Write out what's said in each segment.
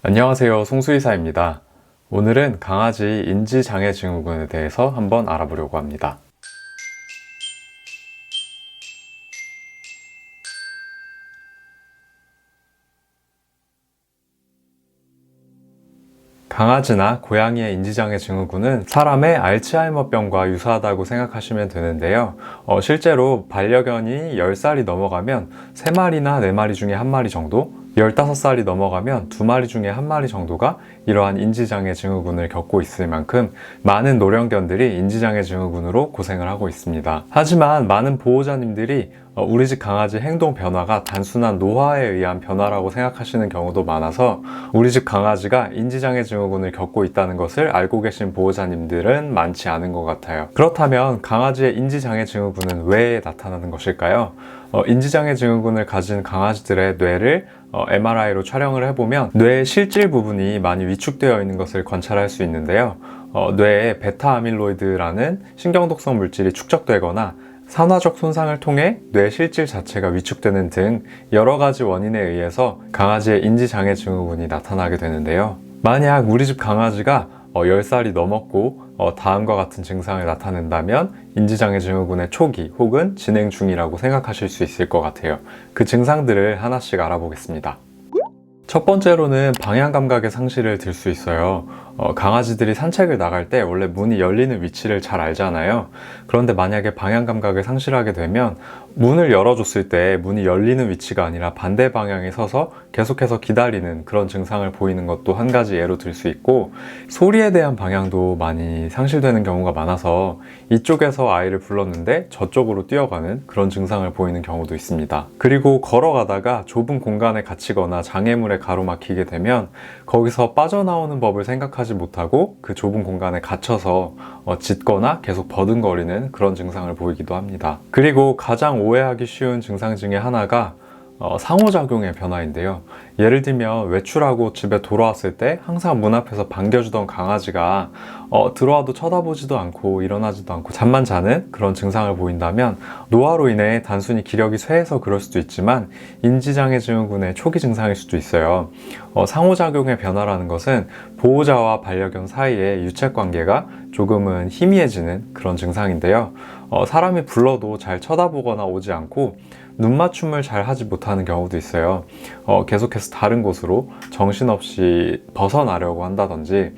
안녕하세요. 송수의사입니다. 오늘은 강아지 인지장애 증후군에 대해서 한번 알아보려고 합니다. 강아지나 고양이의 인지장애 증후군은 사람의 알츠하이머병과 유사하다고 생각하시면 되는데요. 어, 실제로 반려견이 10살이 넘어가면 3마리나 4마리 중에 1마리 정도, 15살이 넘어가면 2마리 중에 1마리 정도가 이러한 인지장애 증후군을 겪고 있을 만큼 많은 노령견들이 인지장애 증후군으로 고생을 하고 있습니다. 하지만 많은 보호자님들이 어, 우리 집 강아지 행동 변화가 단순한 노화에 의한 변화라고 생각하시는 경우도 많아서 우리 집 강아지가 인지장애 증후군을 겪고 있다는 것을 알고 계신 보호자님들은 많지 않은 것 같아요. 그렇다면 강아지의 인지장애 증후군은 왜 나타나는 것일까요? 어, 인지장애 증후군을 가진 강아지들의 뇌를 어, MRI로 촬영을 해보면 뇌의 실질 부분이 많이 위축되어 있는 것을 관찰할 수 있는데요. 어, 뇌에 베타 아밀로이드라는 신경독성 물질이 축적되거나 산화적 손상을 통해 뇌 실질 자체가 위축되는 등 여러 가지 원인에 의해서 강아지의 인지장애 증후군이 나타나게 되는데요. 만약 우리 집 강아지가 어, 10살이 넘었고 어, 다음과 같은 증상을 나타낸다면 인지장애 증후군의 초기 혹은 진행 중이라고 생각하실 수 있을 것 같아요. 그 증상들을 하나씩 알아보겠습니다. 첫 번째로는 방향 감각의 상실을 들 수 있어요. 어, 강아지들이 산책을 나갈 때 원래 문이 열리는 위치를 잘 알잖아요. 그런데 만약에 방향 감각을 상실하게 되면 문을 열어줬을 때 문이 열리는 위치가 아니라 반대 방향에 서서 계속해서 기다리는 그런 증상을 보이는 것도 한 가지 예로 들 수 있고 소리에 대한 방향도 많이 상실되는 경우가 많아서 이쪽에서 아이를 불렀는데 저쪽으로 뛰어가는 그런 증상을 보이는 경우도 있습니다. 그리고 걸어가다가 좁은 공간에 갇히거나 장애물에 가로막히게 되면 거기서 빠져나오는 법을 생각하지 못하고 그 좁은 공간에 갇혀서 어, 짖거나 계속 버둥거리는 그런 증상을 보이기도 합니다. 그리고 가장 오해하기 쉬운 증상 중에 하나가 어, 상호작용의 변화인데요. 예를 들면 외출하고 집에 돌아왔을 때 항상 문 앞에서 반겨주던 강아지가 어, 들어와도 쳐다보지도 않고 일어나지도 않고 잠만 자는 그런 증상을 보인다면 노화로 인해 단순히 기력이 쇠해서 그럴 수도 있지만 인지장애 증후군의 초기 증상일 수도 있어요. 어, 상호작용의 변화라는 것은 보호자와 반려견 사이의 유착 관계가 조금은 희미해지는 그런 증상인데요. 어, 사람이 불러도 잘 쳐다보거나 오지 않고 눈 맞춤을 잘 하지 못하는 경우도 있어요. 어, 계속해서 다른 곳으로 정신없이 벗어나려고 한다든지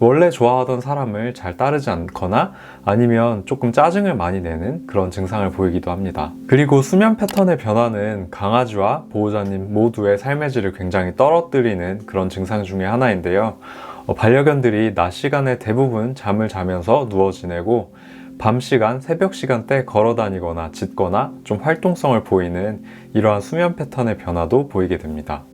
원래 좋아하던 사람을 잘 따르지 않거나 아니면 조금 짜증을 많이 내는 그런 증상을 보이기도 합니다. 그리고 수면 패턴의 변화는 강아지와 보호자님 모두의 삶의 질을 굉장히 떨어뜨리는 그런 증상 중에 하나인데요. 어, 반려견들이 낮 시간에 대부분 잠을 자면서 누워 지내고 밤 시간, 새벽 시간대 걸어 다니거나 짖거나 좀 활동성을 보이는 이러한 수면 패턴의 변화도 보이게 됩니다.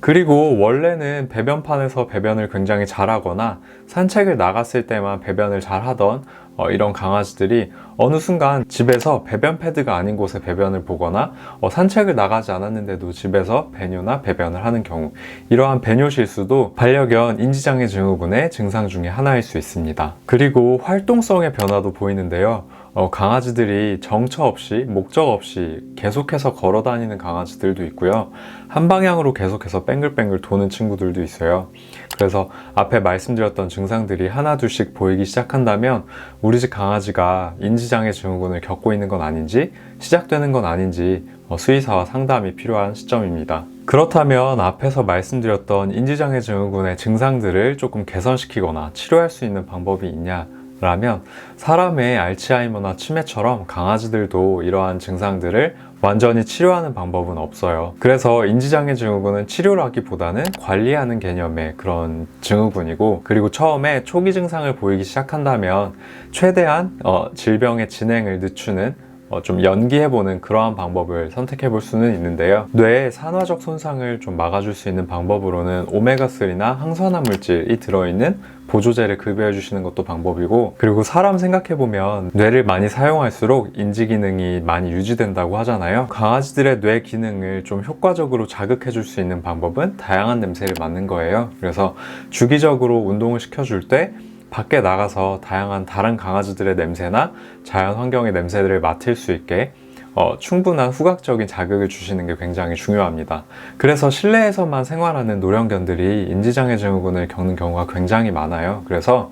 그리고 원래는 배변판에서 배변을 굉장히 잘하거나 산책을 나갔을 때만 배변을 잘하던 어, 이런 강아지들이 어느 순간 집에서 배변 패드가 아닌 곳에 배변을 보거나 어, 산책을 나가지 않았는데도 집에서 배뇨나 배변을 하는 경우 이러한 배뇨 실수도 반려견 인지장애 증후군의 증상 중에 하나일 수 있습니다. 그리고 활동성의 변화도 보이는데요. 어, 강아지들이 정처 없이 목적 없이 계속해서 걸어 다니는 강아지들도 있고요. 한 방향으로 계속해서 뱅글뱅글 도는 친구들도 있어요. 그래서 앞에 말씀드렸던 증상들이 하나 둘씩 보이기 시작한다면 우리 집 강아지가 인지장애 증후군을 겪고 있는 건 아닌지 시작되는 건 아닌지 어, 수의사와 상담이 필요한 시점입니다. 그렇다면 앞에서 말씀드렸던 인지장애 증후군의 증상들을 조금 개선시키거나 치료할 수 있는 방법이 있냐? 라면 사람의 알츠하이머나 치매처럼 강아지들도 이러한 증상들을 완전히 치료하는 방법은 없어요. 그래서 인지장애 증후군은 치료를 하기보다는 관리하는 개념의 그런 증후군이고 그리고 처음에 초기 증상을 보이기 시작한다면 최대한 어, 질병의 진행을 늦추는 어, 좀 연기해보는 그러한 방법을 선택해볼 수는 있는데요. 뇌의 산화적 손상을 좀 막아줄 수 있는 방법으로는 오메가3나 항산화 물질이 들어있는 보조제를 급여해 주시는 것도 방법이고 그리고 사람 생각해 보면 뇌를 많이 사용할수록 인지 기능이 많이 유지된다고 하잖아요 강아지들의 뇌 기능을 좀 효과적으로 자극해 줄 수 있는 방법은 다양한 냄새를 맡는 거예요 그래서 주기적으로 운동을 시켜줄 때 밖에 나가서 다양한 다른 강아지들의 냄새나 자연 환경의 냄새들을 맡을 수 있게 어, 충분한 후각적인 자극을 주시는 게 굉장히 중요합니다. 그래서 실내에서만 생활하는 노령견들이 인지장애 증후군을 겪는 경우가 굉장히 많아요. 그래서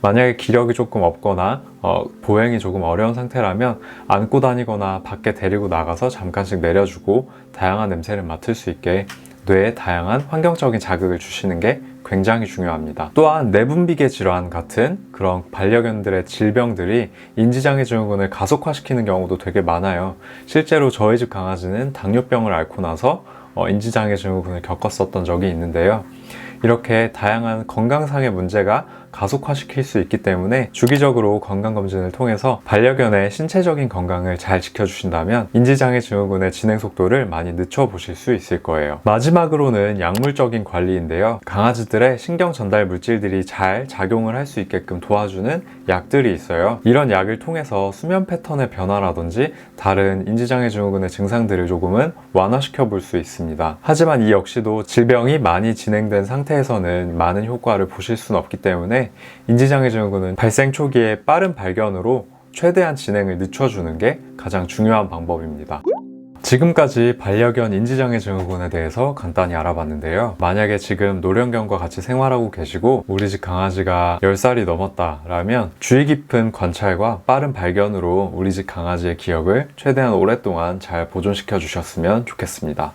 만약에 기력이 조금 없거나 어, 보행이 조금 어려운 상태라면 안고 다니거나 밖에 데리고 나가서 잠깐씩 내려주고 다양한 냄새를 맡을 수 있게 뇌에 다양한 환경적인 자극을 주시는 게 굉장히 중요합니다. 또한 내분비계 질환 같은 그런 반려견들의 질병들이 인지장애 증후군을 가속화시키는 경우도 되게 많아요. 실제로 저희 집 강아지는 당뇨병을 앓고 나서 어, 인지장애 증후군을 겪었었던 적이 있는데요. 이렇게 다양한 건강상의 문제가 가속화시킬 수 있기 때문에 주기적으로 건강검진을 통해서 반려견의 신체적인 건강을 잘 지켜주신다면 인지장애 증후군의 진행 속도를 많이 늦춰보실 수 있을 거예요. 마지막으로는 약물적인 관리인데요. 강아지들의 신경 전달 물질들이 잘 작용을 할 수 있게끔 도와주는 약들이 있어요. 이런 약을 통해서 수면 패턴의 변화라든지 다른 인지장애 증후군의 증상들을 조금은 완화시켜 볼 수 있습니다. 하지만 이 역시도 질병이 많이 진행된 상태에서는 많은 효과를 보실 수는 없기 인지장애 증후군은 발생 초기에 빠른 발견으로 최대한 진행을 늦춰주는 게 가장 중요한 방법입니다. 지금까지 반려견 인지장애 증후군에 대해서 간단히 알아봤는데요. 만약에 지금 노령견과 같이 생활하고 계시고 우리 집 강아지가 10살이 넘었다라면 주의 깊은 관찰과 빠른 발견으로 우리 집 강아지의 기억을 최대한 오랫동안 잘 보존시켜 주셨으면 좋겠습니다.